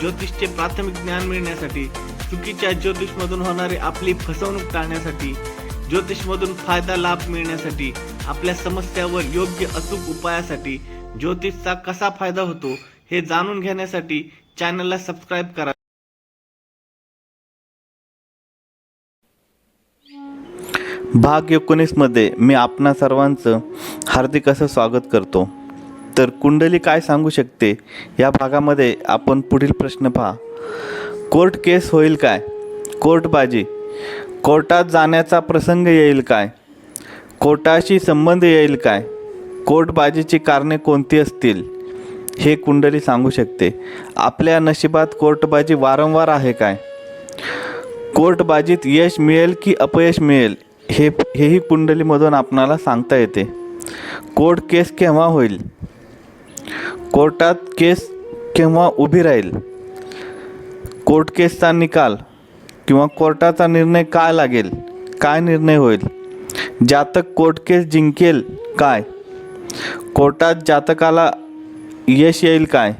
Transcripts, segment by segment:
ज्योतिषचे प्राथमिक ज्ञान मिळण्यासाठी चुकीच्या ज्योतिषमधून होणारी आपली फसवणूक टाळण्यासाठी ज्योतिषमधून फायदा लाभ मिळण्यासाठी आपल्या समस्यावर योग्य अचूक उपायासाठी ज्योतिषचा कसा फायदा होतो हे जाणून घेण्यासाठी चॅनलला सबस्क्राईब करा. भाग एकोणीसमध्ये मी आपणा सर्वांचं हार्दिक असं स्वागत करतो. तर कुंडली काय सांगू शकते? या भागामध्ये आपण पुढील प्रश्न पहा. कोर्ट केस होईल काय? कोर्टबाजी. कोर्टात जाण्याचा प्रसंग येईल काय? कोर्टाशी संबंध येईल काय? कोर्टबाजीची कारणे कोणती असतील? हे कुंडली सांगू शकते. आपल्या नशिबात कोर्टबाजी वारंवार आहे काय? कोर्टबाजीत यश मिळेल की अपयश मिळेल? हे हेही कुंडलीमधून आपणाला सांगता येते. कोर्ट केस केव्हा होईल? कोर्टात केस केव्हा उभी राहील? कोर्ट केसचा निकाल किंवा कोर्टाचा निर्णय काय लागेल? काय निर्णय होईल? जातक कोर्ट केस जिंकेल काय? कोर्टात जातकाला यश येईल काय?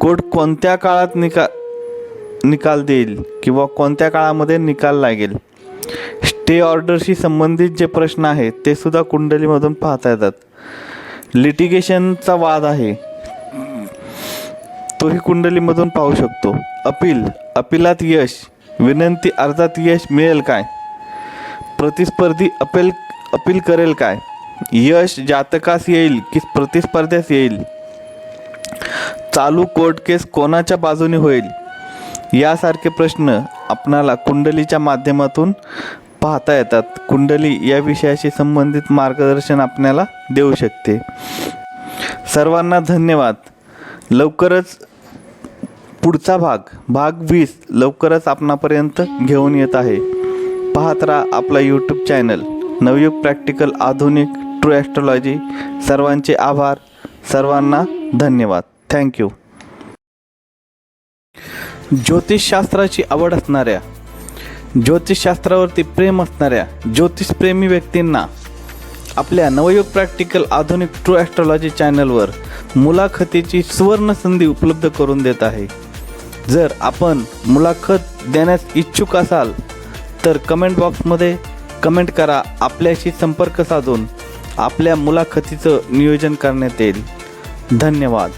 कोर्ट कोणत्या काळात निका निकाल देईल किंवा कोणत्या काळामध्ये निकाल लागेल? स्टे ऑर्डरशी संबंधित जे प्रश्न आहेत ते सुद्धा कुंडलीमधून पाहता येतात. लिटिगेशनचा वाद आहे. तोही कुंडलीमधून पाहू शकतो. अपील अपिलात यश. विनंती अर्जात यश मिळेल काय? प्रतिस्पर्धी अपील अपील करेल काय? यश जातकास येईल की प्रतिस्पर्ध्यास येईल? चालू कोर्ट केस कोणाच्या बाजूने होईल? यासारखे प्रश्न आपणाला कुंडलीच्या माध्यमातून पाहता येतात. कुंडली या विषयाशी संबंधित मार्गदर्शन आपल्याला देऊ शकते. सर्वांना धन्यवाद. लवकरच पुढचा भाग भाग वीस लवकरच आपणापर्यंत घेऊन येत आहे. पाहत राहा आपला YouTube channel Navyug practical Adhunik true astrology सर्वांचे आभार. सर्वांना धन्यवाद. थँक्यू ज्योतिषशास्त्राची आवड असणाऱ्या ज्योतिषशास्त्रावरती प्रेम असणाऱ्या ज्योतिषप्रेमी व्यक्तींना आपल्या नवयुग प्रॅक्टिकल आधुनिक ट्रू ॲस्ट्रॉलॉजी चॅनलवर मुलाखतीची सुवर्ण संधी उपलब्ध करून देत आहे. जर आपण मुलाखत देण्यास इच्छुक असाल तर कमेंट बॉक्समध्ये कमेंट करा आपल्याशी संपर्क साधून आपल्या मुलाखतीचं नियोजन करण्यात येईल. धन्यवाद.